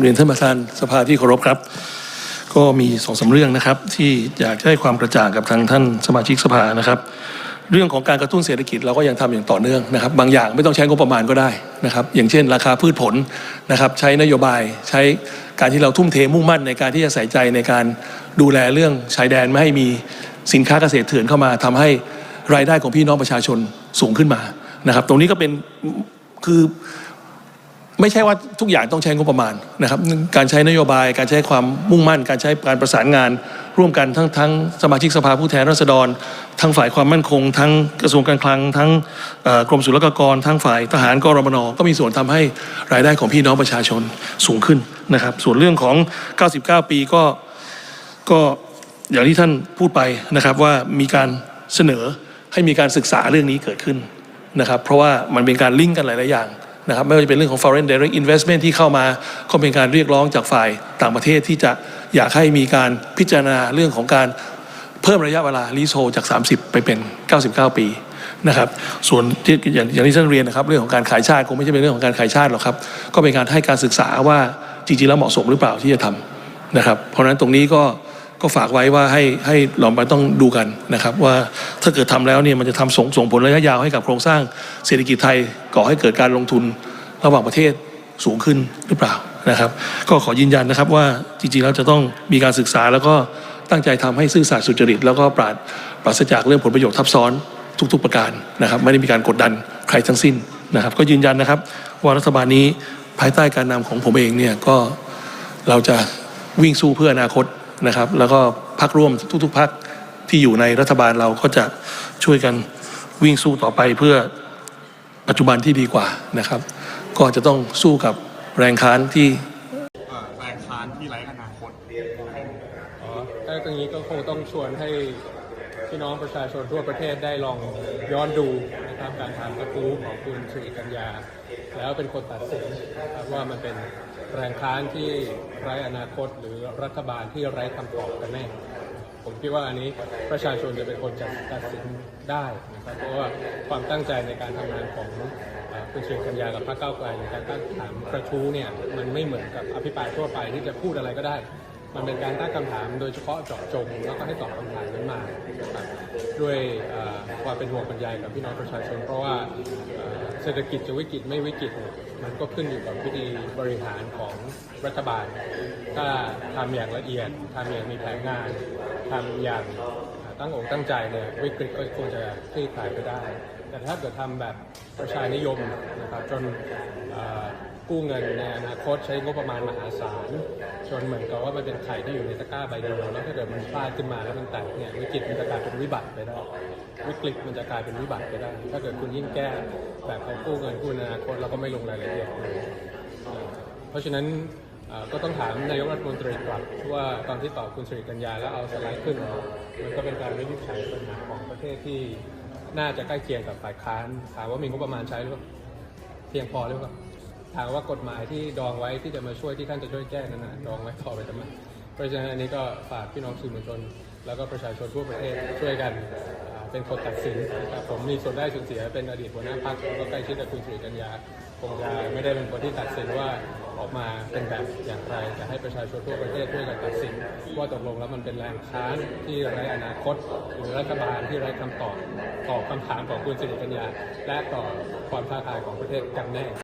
เรียนท่านประธานสภาที่เคารพครับ ก็มีสองสามเรื่องนะครับ ที่อยากให้ความกระจ่างกับทางท่านสมาชิกสภานะครับ เรื่องของการกระตุ้นเศรษฐกิจเราก็ยังทำอย่างต่อเนื่องนะครับ บางอย่างไม่ต้องใช้งบประมาณก็ได้นะครับ อย่างเช่น ราคาพืชผลนะครับ ใช้นโยบายใช้การที่เราทุ่มเทมุ่งมั่นในการที่จะใส่ใจในการดูแลเรื่องชายแดนไม่ให้มีสินค้าเกษตรเถื่อนเข้ามาทำให้รายได้ของพี่น้องประชาชนสูงขึ้นมานะครับ ตรงนี้ก็เป็นคือ ไม่ใช่ว่าทุกอย่างต้องใช้งบประมาณนะครับ การใช้นโยบาย การใช้ความมุ่งมั่น การใช้การประสานงาน ร่วมกันทั้งทั้งสมาชิกสภาผู้แทนราษฎร ทั้งฝ่ายความมั่นคง ทั้งกระทรวงการคลัง ทั้งกรมศุลกากร ทั้งฝ่ายทหารกรมนก็มีส่วนทำให้รายได้ของพี่น้องประชาชนสูงขึ้นนะครับ ส่วนเรื่องของ 99 ปีก็ก็อย่างที่ท่านพูดไปนะครับว่ามีการเสนอให้มีการศึกษาเรื่องนี้เกิดขึ้นนะครับ เพราะว่ามันเป็นการลิงก์กันหลาย ๆ อย่าง นะครับไม่ว่าจะเป็นเรื่องของ foreign direct investment ที่เข้ามาก็เป็นการเรียกร้องจากฝ่ายต่างประเทศที่จะอยากให้มีการพิจารณาเรื่องของการเพิ่มระยะเวลาลีโซจาก 30 ไปเป็น 99 ปีนะครับส่วนที่อย่างอย่างที่ท่านเรียนนะครับ เรื่องของการขายชาติคงไม่ใช่เป็นเรื่องของการขายชาติหรอกครับก็เป็นการให้การศึกษาว่าจริงๆแล้วเหมาะสมหรือเปล่าที่จะทำนะครับ เพราะฉะนั้นตรงนี้ก็ ก็ฝากไว้ว่าให้ให้เราไปต้องดูกันนะครับว่าถ้าเกิดทำแล้วเนี่ยมันจะทำส่งส่งผลระยะยาวให้กับโครงสร้างเศรษฐกิจไทยก่อให้เกิดการลงทุนระหว่างประเทศสูงขึ้นหรือเปล่านะครับ ก็ขอยืนยันนะครับว่าจริงๆแล้วจะต้องมีการศึกษาแล้วก็ตั้งใจทำให้ซื่อสัตย์สุจริต แล้วก็ปราดปราศจากเรื่องผลประโยชน์ทับซ้อนทุกๆประการนะครับ ไม่ได้มีการกดดันใครทั้งสิ้นนะครับ ก็ยืนยันนะครับ ว่ารัฐบาลนี้ภายใต้การนำของผมเองเนี่ยก็เราจะวิ่งสู้เพื่ออนาคต นะครับ แล้วก็พักร่วมทุกๆพักที่อยู่ในรัฐบาลเราก็จะช่วยกันวิ่งสู้ต่อไปเพื่อปัจจุบันที่ดีกว่านะครับ ก็จะต้องสู้กับแรงค้านที่เอ่อแรงค้านที่ไร้อนาคตอ๋อถ้าตรงนี้ก็คงต้องชวนให้พี่น้องประชาชนทั่วประเทศได้ลองย้อนดูนะครับการทำกระทู้ของคุณสิริกัญญา แล้วเป็นคนตัดสินนะครับว่ามันเป็น แรงค้านที่ไร้อนาคตหรือรัฐบาลที่ไร้คำตอบกันแน่ผมคิดว่าอันนี้ประชาชนจะเป็นคนจะตัดสินได้นะครับเพราะว่าความตั้งใจในการทำงานของคุณเชียงกัญญากับพรรคก้าวไกลในการตั้งถามกระทู้เนี่ยมันไม่เหมือนกับอภิปรายทั่วไปที่จะพูดอะไรก็ได้ มันเป็นการตั้งคำถามโดยเฉพาะเจาะจงแล้วก็ให้ตอบคำถามนั้นมา ด้วยความเป็นห่วงบรรยายกับพี่น้องประชาชน เพราะว่าเศรษฐกิจจะวิกฤตไม่วิกฤตมันก็ขึ้นอยู่กับวิธีบริหารของรัฐบาล ถ้าทำอย่างละเอียดทำอย่างมีแผนงานทำอย่างตั้งอกตั้งใจเนี่ยวิกฤตก็คงจะคลี่คลายไปได้ แต่ถ้าเกิดทำแบบประชานิยมนะครับจนกู้เงินในอนาคตใช้งบประมาณมหาศาลจนเหมือนกับว่ามันเป็นไข่ที่อยู่ในตะกร้าใบเดียวแล้วถ้าเกิดมันพลาดขึ้นมาแล้วมันแตกเนี่ยวิกฤตมันจะกลายเป็นวิบัติไปได้วิกฤตมันจะกลายเป็นวิบัติไปได้ ถ้าเกิดคุณยิ่งแก้แบบของกู้เงินกู้ในอนาคตแล้วก็ไม่ลงรายละเอียดเลยเพราะฉะนั้นก็ต้องถามนายกรัฐมนตรีกลับว่าตอนที่ตอบคุณสิริกัญญาแล้วเอาสไลด์ขึ้นมันก็เป็นการวินิจฉัยปัญหาของประเทศที่ น่าจะใกล้เคียงกับฝ่ายค้าน ถามว่ามีงบประมาณใช้หรือเปล่าเพียงพอหรือเปล่าถามว่ากฎหมายที่ดองไว้ที่จะมาช่วยที่ท่านจะช่วยแก้นั้นนะดองไว้พอไปทำไมเพราะฉะนั้นอันนี้ก็ฝากพี่น้องสื่อมวลชน แล้วก็ประชาชนทั่วประเทศช่วยกันเป็นคนตัดสินนะครับผมมีส่วนได้ส่วนเสียเป็นอดีตหัวหน้าพรรคแล้วก็ใกล้ชิดกับคุณสุริกัญญา งจะไม่ได้เป็นคนที่ตัดสินว่าออกมาเป็นแบบอย่างไรจะให้ประชาชนทั่วประเทศช่วยกันตัดสิน ว่าตกลงแล้วมันเป็นแรงค้านที่ไร้อนาคต หรือรัฐบาลที่ไร้คำตอบต่อคำถามของคุณสิริกัญญาและต่อความท้าทายของประเทศกันแน่